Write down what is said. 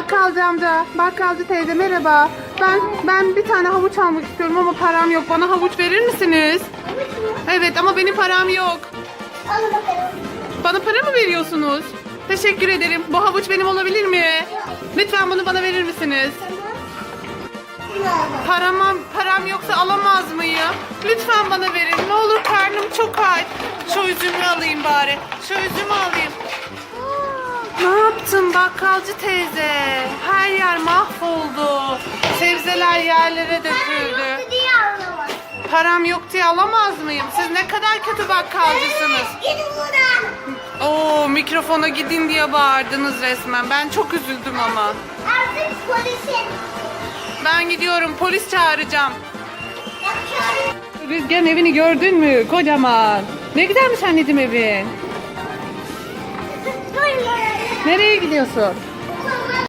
Bakkalcı amca, bakkalcı teyze merhaba. Ben ben bir tane havuç almak istiyorum ama param yok. Bana havuç verir misiniz? Evet ama benim param yok. Bakalım. Bana para mı veriyorsunuz? Teşekkür ederim. Bu havuç benim olabilir mi? Lütfen bunu bana verir misiniz? Param, param yoksa alamaz mıyım? Lütfen bana verin. Ne olur karnım çok aç. Şu üzümü alayım bari. Şu üzümü alayım. Yaptın bakkalcı teyze? Her yer mahvoldu. Sebzeler yerlere döküldü. Yoktu diye anlamadım. Param yok diye alamaz mıyım? Siz ne kadar kötü bakkalcısınız. Gidin buradan. Oo mikrofona gidin diye bağırdınız resmen. Ben çok üzüldüm ama. Artık polisin. Ben gidiyorum polis çağıracağım. Rüzgar'ın evini gördün mü? Kocaman. Ne güzelmiş anneciğim evin. Nereye gidiyorsun?